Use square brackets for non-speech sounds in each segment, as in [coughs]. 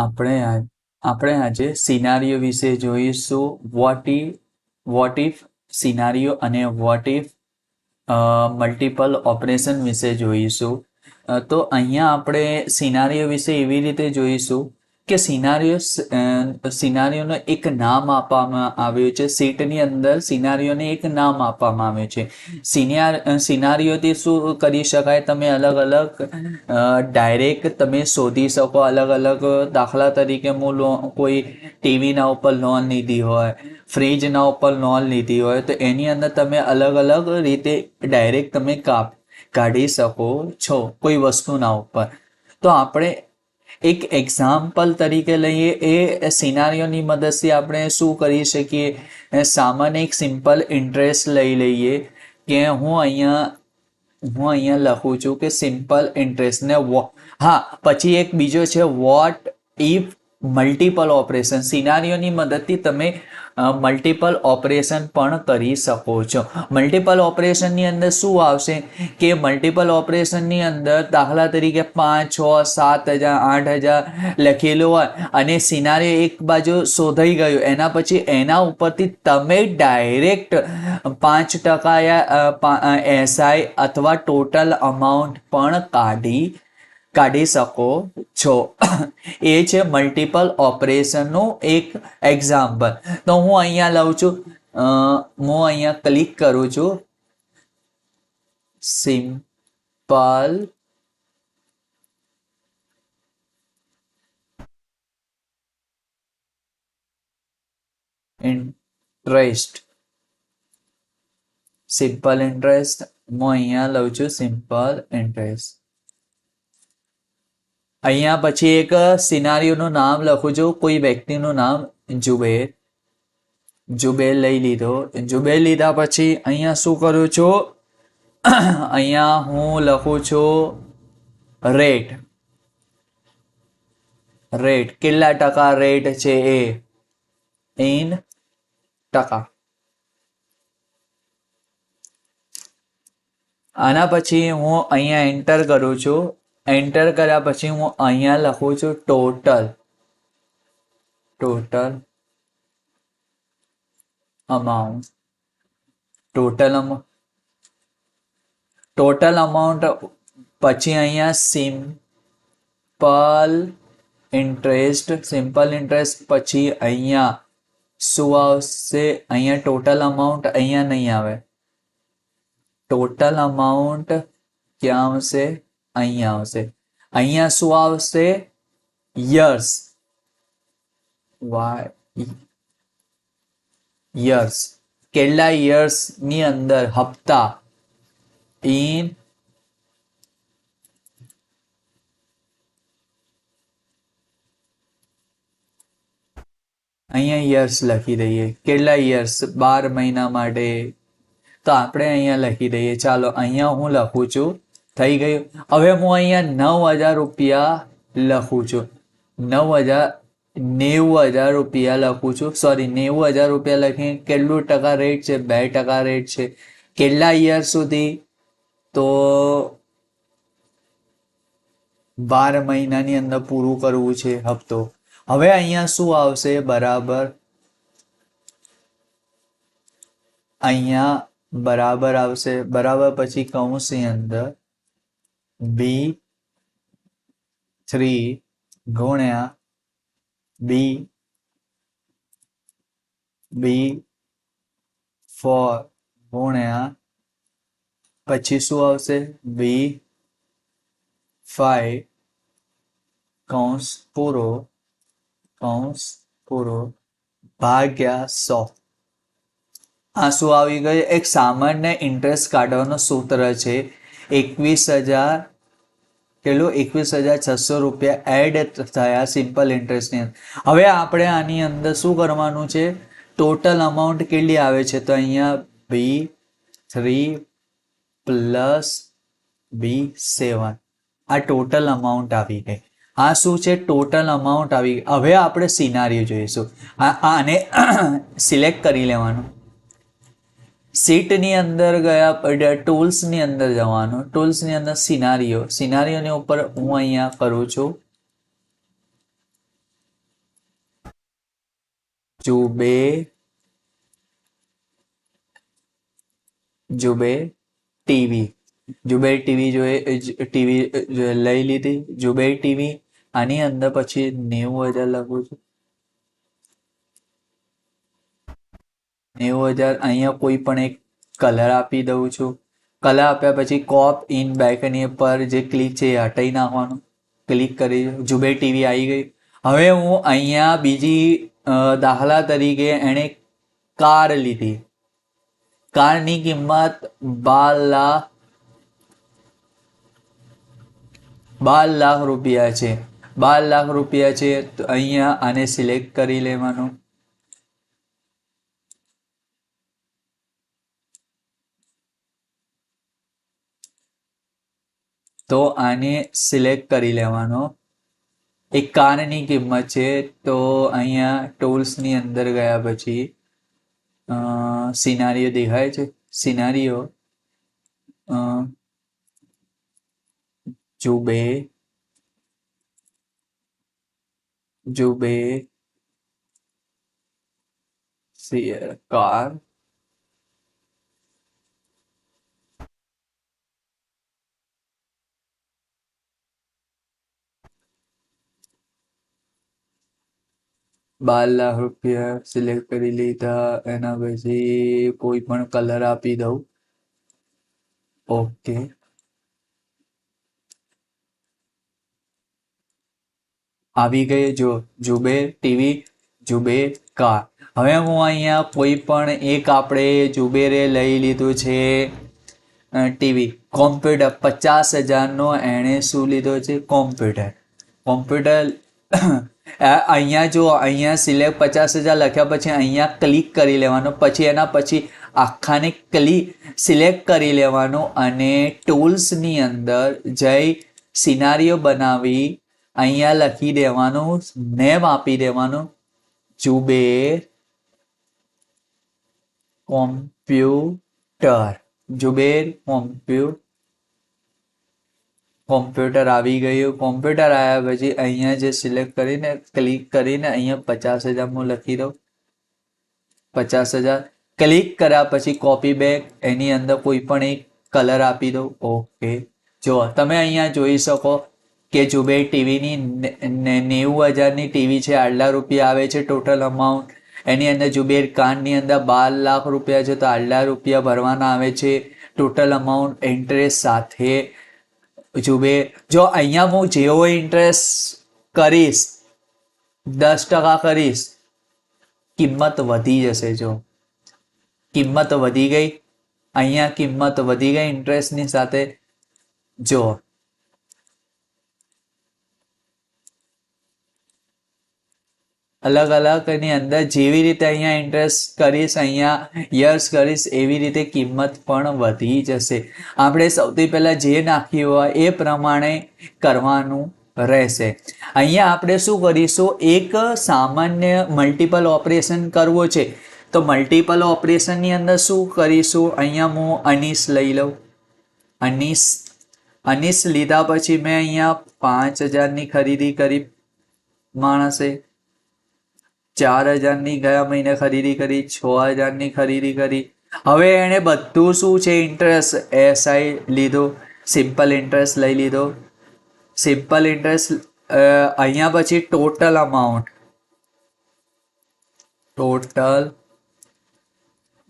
આપણે આપણે આજે સિનારીઓ વિશે જોઈશું. What if what if scenario અને વોટ ઇફ મલ્ટિપલ ઓપરેશન વિશે જોઈશું. તો અહીંયા આપણે સિનારીઓ વિશે એવી રીતે જોઈશું. કે સિનારીઓ સિનારીઓનો એક નામ આપવામાં આવ્યું છે. સીટની અંદર સિનારીઓને એક નામ આપવામાં આવ્યું છે. સિનિયર સિનારીઓથી શું કરી શકાય? તમે અલગ અલગ ડાયરેક્ટ તમે શોધી શકો. અલગ અલગ દાખલા તરીકે હું લો, કોઈ ટીવીના ઉપર લોન લીધી હોય ફ્રીજના ઉપર લોન લીધી હોય, તો એની અંદર તમે અલગ અલગ રીતે ડાયરેક્ટ તમે કાપ, કાઢી શકો છો કોઈ વસ્તુના ઉપર. તો આપણે એક એક્ઝામ્પલ તરીકે લઈએ એ સિનારીઓની મદદથી આપણે શું કરી શકીએ? સામાન્ય એક સિમ્પલ ઇન્ટરેસ્ટ લઈ લઈએ કે હું અહીંયા હું અહીંયા લખું છું કે સિમ્પલ ઇન્ટરેસ્ટ ને હા, પછી એક બીજો છે વોટ ઇફ મલ્ટિપલ ઓપરેશન સિનારીઓની મદદથી તમે મલ્ટિપલ ઓપરેશન પણ કરી શકો છો. મલ્ટિપલ ઓપરેશનની અંદર શું આવશે કે મલ્ટિપલ ઓપરેશનની અંદર દાખલા તરીકે પાંચ, છ, સાત હજાર, આઠ હજાર લખેલું હોય અને સિનારીઓ એક બાજુ શોધાઈ ગયું. એના પછી એના ઉપરથી તમે ડાયરેક્ટ પાંચ ટકા એસઆઈ અથવા ટોટલ અમાઉન્ટ પણ કાઢી કાઢી શકો છો. એ છે મલ્ટિપલ ઓપરેશનનું એક એક્ઝામ્પલ તો હું અહીંયા લઉં છું. હું અહીંયા ક્લિક કરું છું. સિમ્પલ ઇન્ટરેસ્ટ સિમ્પલ ઇન્ટરેસ્ટ હું અહીંયા લઉં છું સિમ્પલ ઇન્ટરેસ્ટ અહીંયા પછી એક સિનારીઓનું નામ લખું છું. કોઈ વ્યક્તિનું નામ જુબેર. જુબેર લઈ લીધો. જુબેર લીધા પછી અહીંયા શું કરું છું? [clears throat] અહીંયા હું લખું છું રેટ રેટ કેટલા ટકા રેટ છે એ? ઇન ટકા. આના પછી હું અહીંયા એન્ટર કરું છું. એન્ટર કર્યા પછી હું અહીંયા લખું છું total total amount total amount total amount પછી અહીંયા સિમ્પલ ઇન્ટરેસ્ટ સિમ્પલ ઇન્ટરેસ્ટ પછી અહીંયા શું આવશે? અહીંયા ટોટલ અમાઉન્ટ અહીંયા નહીં આવે. ટોટલ અમાઉન્ટ ક્યાં આવશે? અહીંયા આવશે. અહીંયા શું આવશે? યર્સ વાય યર્સ કેટલા યર્સની અંદર? હપ્તા. ઇન અહીંયા યર્સ લખી દઈએ. કેટલા યર્સ બાર મહિના માટે. તો આપણે અહીંયા લખી દઈએ. ચાલો, અહીંયા હું લખું છું. થઈ ગયું. હવે હું અહીંયા નવ હજાર રૂપિયા લખું છું. નવ હજાર, નેવું હજાર રૂપિયા લખું છું. સોરી નેવું હજાર રૂપિયા લખી કેટલું ટકા રેટ છે? બે ટકા રેટ છે. કેટલા યર સુધી? તો બાર મહિનાની અંદર પૂરું કરવું છે હપ્તો. હવે અહીંયા શું આવશે? બરાબર. અહીંયા બરાબર આવશે. બરાબર પછી કૌંસની અંદર. બી થ્રી ગુણ્યા બી બી ફોર ગુણ્યા પછી શું આવશે? બી ફાઈવ કૌંસ પૂરો કૌંસ પૂરો ભાગ્યા સો. આ શું આવી ગયું? એક સામાન્ય ઇન્ટરેસ્ટ કાઢવાનું સૂત્ર છે. એકવીસ હજાર કેટલું? એકવીસ હજાર છસો રૂપિયા એડ થયા સિમ્પલ ઇન્ટરેસ્ટની અંદર હવે આપણે આની અંદર શું કરવાનું છે? ટોટલ અમાઉન્ટ કેટલી આવે છે? તો અહીંયા બી થ્રી પ્લસ બી સેવન આ ટોટલ અમાઉન્ટ આવી ગઈ. આ શું છે? ટોટલ અમાઉન્ટ આવી ગઈ. હવે આપણે સિનારીઓ જોઈશું. આને [coughs] સિલેક્ટ કરી લેવાનું. સીટની અંદર ગયા ટૂલ્સની અંદર જવાનું, ટૂલ્સની અંદર સિનારીઓ. સિનારીઓની ઉપર હું અહીંયા કરું છું. જુબે. જુબે ટીવી. જુબે ટીવી જોઈએ ટીવી લઈ લીધી. જુબે ટીવી. આની અંદર પછી નેવું હજાર લખું છું. નેવું હજાર અહીંયા કોઈ પણ એક કલર આપી દઉં છું. કલર આપ્યા પછી કોપ ઇન બેકની પર જે ક્લિક છે એ હટાઈ નાખવાનું. ક્લિક કરી જુબે ટીવી આવી ગઈ. હવે હું અહીંયા બીજી દાખલા તરીકે એણે કાર લીધી. કારની કિંમત બાર લાખ બાર લાખ રૂપિયા છે. બાર લાખ રૂપિયા છે તો અહીંયા આને સિલેક્ટ કરી લેવાનું. તો આને સિલેક્ટ કરી લેવાનો. એક કારની કિંમત છે, તો અહીંયા ટોલ્સની અંદર ગયા પછી સિનારીઓ દેખાય છે. સિનારીઓ જુબે જુબે કાર બાર લાખ રૂપિયા સિલેક્ટ કરી લીધા. એના પછી કોઈ પણ કલર આપી દઉં. ઓકે આવી ગઈ જો, જુબેર ટીવી, જુબેર કાર. હવે હું અહીંયા કોઈ પણ એક આપણે જુબેરે લઈ લીધું છે ટીવી. કોમ્પ્યુટર પચાસ હજારનો એણે શું લીધો છે? કોમ્પ્યુટર. કોમ્પ્યુટર અહીંયા જો, અહીંયા સિલેક્ટ પચાસ હજાર લખ્યા પછી અહીંયા ક્લિક કરી લેવાનું, પછી એના પછી આખાને ક્લિક સિલેક્ટ કરી લેવાનું અને ટૂલ્સની અંદર જઈ સિનારીઓ બનાવી અહીંયા લખી દેવાનું, નેમ આપી દેવાનું, Zubair computer, Zubair compu computer આવી ગયું. કોમ્પ્યુટર આવ્યા પછી અહીંયા જે સિલેક્ટ કરીને, ક્લિક કરીને અહીંયા પચાસ હજાર હું લખી દઉં. પચાસ હજાર. ક્લિક કર્યા પછી કોપી બેક, એની અંદર કોઈ પણ એક કલર આપી દઉં. ઓકે. જો, તમે અહીંયા જોઈ શકો કે જુબેર ટીવીની નેવું હજારની ટીવી છે, આટલા રૂપિયા આવે છે ટોટલ અમાઉન્ટ. એની અંદર જુબેર કાનની અંદર બાર લાખ રૂપિયા છે, તો આટલા રૂપિયા ભરવાના આવે છે. ટોટલ અમાઉન્ટ ઇન્ટરેસ્ટ સાથે જુબેર જો અહીંયા હું જેવો ઇન્ટરેસ્ટ કરીશ, દસ ટકા કરીશ, કિંમત વધી જશે જો. કિંમત વધી ગઈ, અહીંયા કિંમત વધી ગઈ ઇન્ટરેસ્ટની સાથે, જો અલગ અલગ એની અંદર જેવી રીતે અહીંયા ઇન્ટરેસ્ટ કરીશ, અહીંયા યર્સ કરીશ, એવી રીતે કિંમત પણ વધી જશે. આપણે સૌથી પહેલાં જે નાખ્યું હોય એ પ્રમાણે કરવાનું રહેશે. અહીંયા આપણે શું કરીશું? એક સામાન્ય મલ્ટિપલ ઓપરેશન કરવો છે. તો મલ્ટિપલ ઓપરેશનની અંદર શું કરીશું? અહીંયા હું અનીસ લઈ લઉં. અનીસ અનીસ લીધા પછી મેં અહીંયા પાંચ હજારની ખરીદી કરી માણસે. ચાર હજારની ગયા મહિને ખરીદી કરી, છ હજારની ખરીદી કરી. હવે એણે બધું શું છે ઇન્ટરેસ્ટ એસઆઈ લીધો સિમ્પલ ઇન્ટરેસ્ટ લઈ લીધો. સિમ્પલ ઇન્ટરેસ્ટ અહીંયા પછી ટોટલ અમાઉન્ટ ટોટલ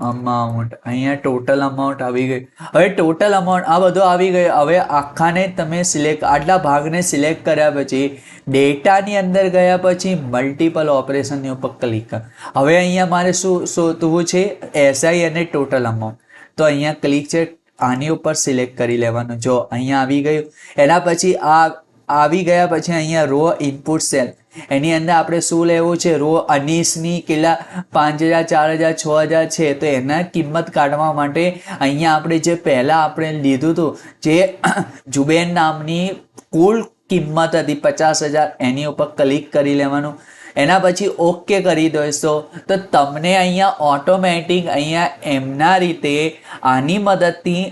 અમાઉન્ટ અહીંયા ટોટલ અમાઉન્ટ આવી ગઈ. હવે ટોટલ અમાઉન્ટ આ બધું આવી ગયું. હવે આખાને તમે સિલેક્ટ આટલા ભાગને સિલેક્ટ કર્યા પછી ડેટાની અંદર ગયા પછી મલ્ટિપલ ઓપરેશનની ઉપર ક્લિક કર. હવે અહીંયા મારે શું શોધવું છે? એસઆઈ અને ટોટલ અમાઉન્ટ તો અહીંયા ક્લિક છે, આની ઉપર સિલેક્ટ કરી લેવાનું. જો અહીંયા આવી ગયું, એના પછી આ, આવી ગયા પછી અહીંયા રો ઇનપુટ સેલ એની અંદર આપણે શું લેવું છે? રો અનીસની કેટલા? પાંચ હજાર, ચાર હજાર, છ હજાર છે. તો એના કિંમત કાઢવા માટે અહીંયા આપણે જે પહેલાં આપણે લીધું હતું, જે [clears throat] જુબેન નામની કુલ કિંમત હતી પચાસ હજાર, એની ઉપર ક્લિક કરી લેવાનું. એના પછી ઓકે કરી દેશો તો તમને અહીંયા ઓટોમેટિક અહીંયા એમના રીતે આની મદદથી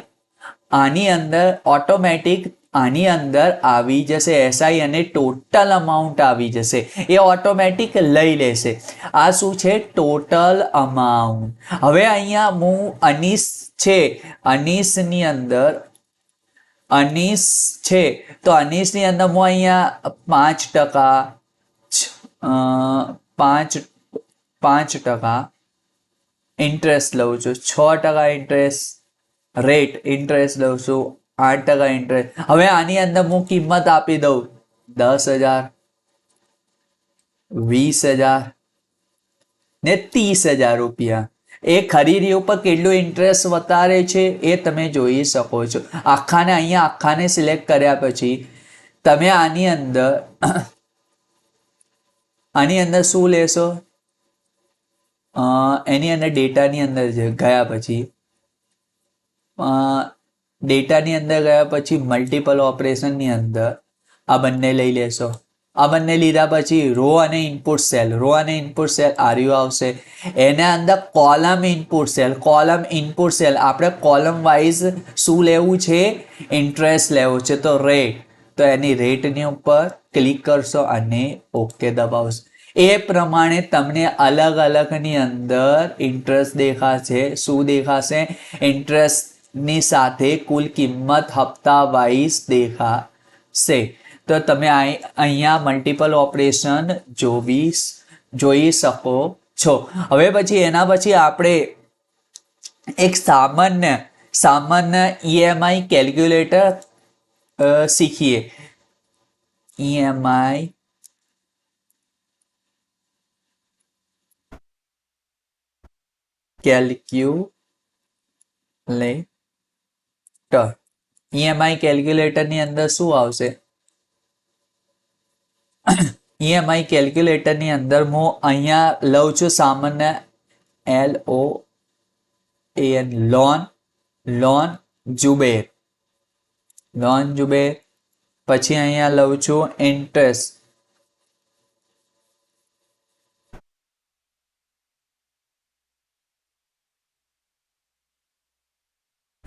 આની અંદર ઓટોમેટિક આની અંદર આવી જશે એસઆઈ અને ટોટલ અમાઉન્ટ આવી જશે. એ ઓટોમેટિક લઈ લેશે. આ શું છે? ટોટલ અમાઉન્ટ હવે અહીંયા હું અનીસ છે. અનીસની અંદર અનીસ છે. તો અનીસની અંદર હું અહીંયા પાંચ ટકા પાંચ પાંચ ટકા ઇન્ટરેસ્ટ લઉં છું. છ ટકા ઇન્ટરેસ્ટ રેટ ઇન્ટરેસ્ટ લઉં છું. આઠ ટકા ઇન્ટરેસ્ટ હવે આની અંદર હું કિંમત આપી દઉં. દસ હજાર, વીસ હજાર ને ત્રીસ હજાર રૂપિયા. એ ખરીદી ઉપર કેટલું ઇન્ટરેસ્ટ વધારે છે એ તમે જોઈ શકો છો. આખાને અહીંયા આખાને સિલેક્ટ કર્યા પછી તમે આની અંદર આની અંદર શું લેશો? એની અંદર ડેટાની અંદર ગયા પછી ડેટાની અંદર ગયા પછી મલ્ટિપલ ઓપરેશનની અંદર આ બંને લઈ લેશો. આ બંને લીધા પછી રો અને ઇનપુટ સેલ રો અને ઇનપુટ સેલ આર્યુ આવશે. એના અંદર column input cell column input cell આપણે કોલમ વાઇઝ શું લેવું છે? ઇન્ટરેસ્ટ લેવો છે. તો રેટ તો એની રેટની ઉપર ક્લિક કરશો અને ઓકે દબાવશો. એ પ્રમાણે તમને અલગ અલગની અંદર ઇન્ટરેસ્ટ દેખાશે. શું દેખાશે? ઇન્ટરેસ્ટની સાથે કુલ કિંમત હપ્તા વાઇઝ દેખાશે. તો તમે અહીંયા મલ્ટિપલ ઓપરેશન જોવી જોઈ શકો છો. હવે પછી એના પછી આપણે એક સામાન્ય સામાન્ય ઈએમઆઈ કેલ્ક્યુલેટર શીખીએ. ઈએમઆઈ કેલ્ક્યુલેટર ઈએમઆઈ કેલ્ક્યુલેટરની અંદર શું આવશે? ઈએમઆઈ કેલ્ક્યુલેટરની અંદર હું અહીંયા લઉં છું સામાન્ય L O N loan loan Zuber. Loan જુબેર. પછી અહીંયા લઉં છું ઇન્ટરેસ્ટ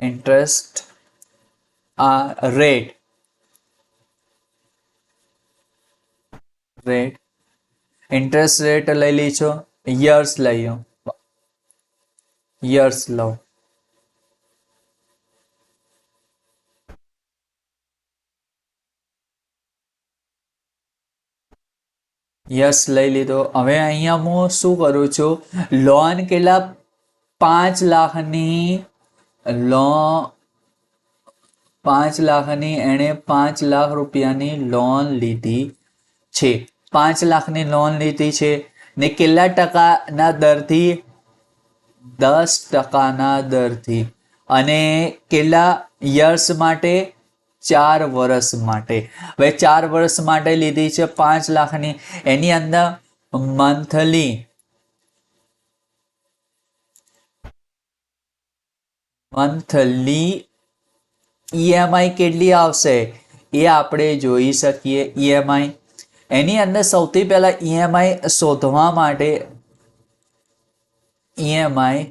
ઇન્ટરેસ્ટ આ રેટ રેટ ઇન્ટરેસ્ટ રેટ લઈ લીધો. યર્સ લઈ લો. યર્સ લો. યસ લઈ લીધો. હવે અહીંયા હું શું કરું છું? લોન કેટલા? પાંચ લાખની લોન પાંચ લાખની એણે પાંચ લાખ રૂપિયાની લોન લીધી છે. પાંચ લાખની લોન લીધી છે ને કેટલા ટકાના દરથી? દસ ટકાના દરથી. અને કેટલા યર્સ માટે? ચાર વર્ષ માટે. હવે ચાર વર્ષ માટે લીધી છે પાંચ લાખની. એની અંદર મંથલી મંથલી ઈએમઆઈ કેટલી આવશે? એ આપણે જોઈ શકીએ ઈએમઆઈ એની અંદર સૌથી પહેલા ઈએમઆઈ શોધવા માટે ઈએમઆઈ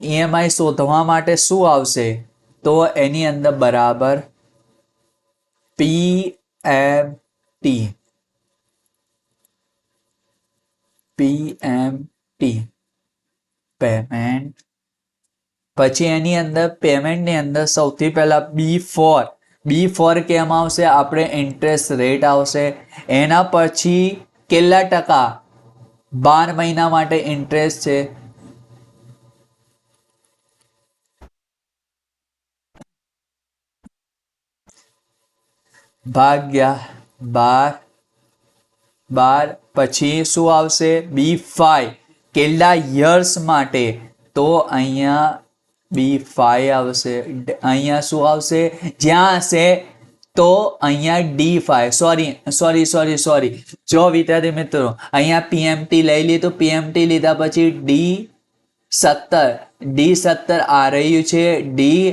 ઈએમઆઈ શોધવા માટે શું આવશે? તો એની અંદર બરાબર P M T P M T payment પછી એની અંદર પેમેન્ટની અંદર સૌથી પહેલાં બી ફોર બી ફોર કેમ આવશે? આપણે ઇન્ટરેસ્ટ રેટ આવશે. એના પછી કેટલા ટકા? બાર મહિના માટે ઇન્ટરેસ્ટ છે. ભાગ્યા બાર. બાર પછી શું આવશે? બી ફાઈવ કેટલા યર્સ માટે? તો અહીંયા બી ફાઈવ આવશે અહીંયા શું આવશે? જ્યાં હશે, તો અહીંયા D five sorry sorry sorry sorry. જો વિદ્યાર્થી મિત્રો, અહીંયા પીએમટી લઈ લીધું પીએમટી લીધા પછી ડી સત્તર. ડી સત્તર આ રહ્યું છે. ડી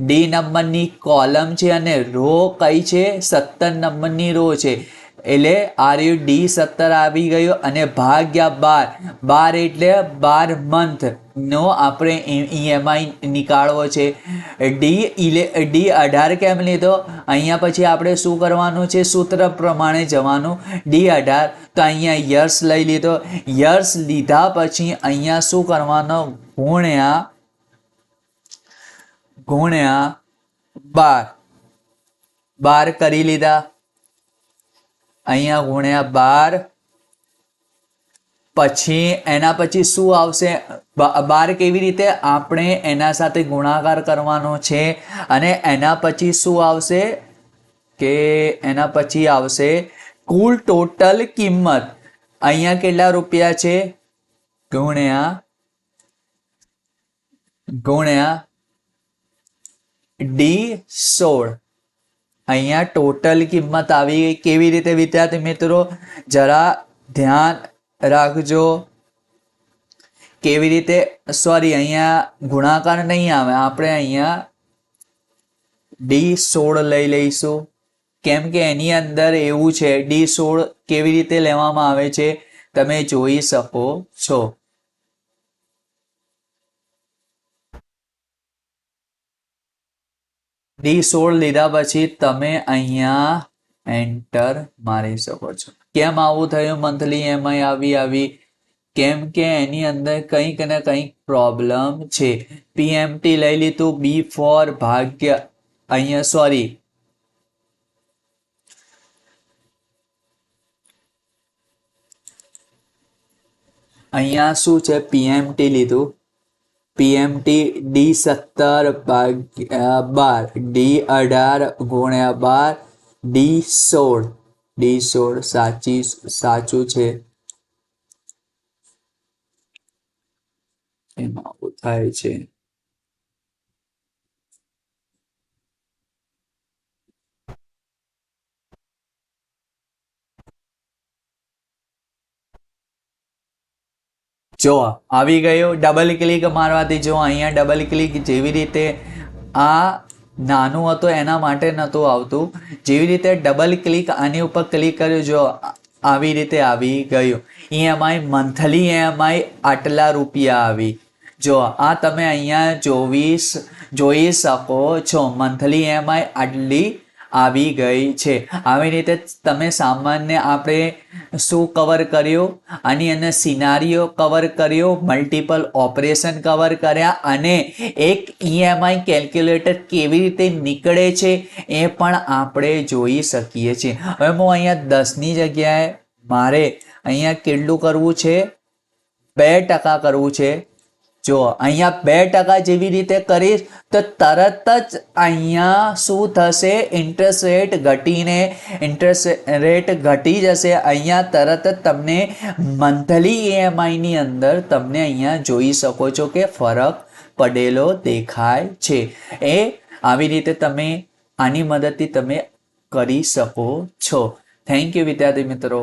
ડી નંબરની કોલમ છે અને રો કઈ છે? સત્તર નંબરની રો છે. એટલે આર્યુ ડી સત્તર આવી ગયો અને ભાગ્યા બાર. બાર એટલે બાર મંથ નો આપણે ઈએમઆઈ નીકાળવો છે. ડી ઇલે ડી અઢાર કેમ લીધો? અહીંયા પછી આપણે શું કરવાનું છે? સૂત્ર પ્રમાણે જવાનું. ડી અઢાર, તો અહીંયા યર્સ લઈ લીધો. યર્સ લીધા પછી અહીંયા શું કરવાનો? ગુણ્યા ગુણ્યા બાર. બાર કરી લીધા. અહીંયા ગુણ્યા બાર. પછી એના પછી શું આવશે? બાર કેવી રીતે? આપણે એના સાથે ગુણાકાર કરવાનો છે અને એના પછી શું આવશે? કે એના પછી આવશે કુલ ટોટલ કિંમત. અહીંયા કેટલા રૂપિયા છે? ગુણ્યા ગુણ્યા ડી સોળ. અહીંયા ટોટલ કિંમત આવી ગઈ. કેવી રીતે વિદ્યાર્થી મિત્રો? જરા ધ્યાન રાખજો. કેવી રીતે? સોરી અહીંયા ગુણાકાર નહીં આવે. આપણે અહીંયા ડી સોળ લઈ લઈશું. કેમ કે એની અંદર એવું છે ડી સોળ કેવી રીતે લેવામાં આવે છે? તમે જોઈ શકો છો. ડી સોળ લીધા પછી તમે અહીંયા એન્ટર મારી શકો છો. કેમ આવું થયું? મંથલી એમઆઈ આવી આવી. કેમ કે એની અંદર કંઈક ને કંઈક પ્રોબ્લેમ છે. પીએમટી લઈ લીધું બી ફોર ભાગ્ય અહીંયા, સોરી. અહીંયા શું છે? પીએમટી લીધું. પીએમટી ડી સત્તર બાર ડી અઢાર ગુણ્યા બાર ડી સોળ ડી સોળ સાચી સાચું છે એમાં થાય છે જો, આવી ગયો ડબલ ક્લિક મારવાથી જો, અહીંયા ડબલ ક્લિક જેવી રીતે આ નાનું હતું, એના માટે નહોતું આવતું. જેવી રીતે ડબલ ક્લિક આની ઉપર ક્લિક કર્યું, જો, આવી રીતે આવી ગયું. ઈએમઆઈ મંથલી ઈએમઆઈ આટલા રૂપિયા આવી. જો, આ તમે અહીંયા જોવીસ જોઈ શકો છો. મંથલી ઈએમઆઈ આટલી આવી ગઈ છે. આવી રીતે તમે સામાન્ય આપણે શું કવર કર્યો? આની અંદર સિનારીઓ કવર કર્યો મલ્ટિપલ ઓપરેશન કવર કર્યા અને એક ઈએમઆઈ કેલ્ક્યુલેટર કેવી રીતે નીકળે છે એ પણ આપણે જોઈ શકીએ છીએ. હવે હું અહીંયા દસની જગ્યાએ મારે અહીંયા કેટલું કરવું છે? બે ટકા કરવું છે. જો અહીંયા બે ટકા જેવી રીતે કરીશ, તો તરત જ અહીંયા શું થશે? ઇન્ટરેસ્ટ રેટ ઘટીને ઇન્ટરેસ્ટ રેટ ઘટી જશે. અહીંયા તરત જ તમને મંથલી ઈએમઆઈની અંદર તમને અહીંયા જોઈ શકો છો કે ફરક પડેલો દેખાય છે. એ આવી રીતે તમે આની મદદથી તમે કરી શકો છો. થેન્ક યુ વિદ્યાર્થી મિત્રો.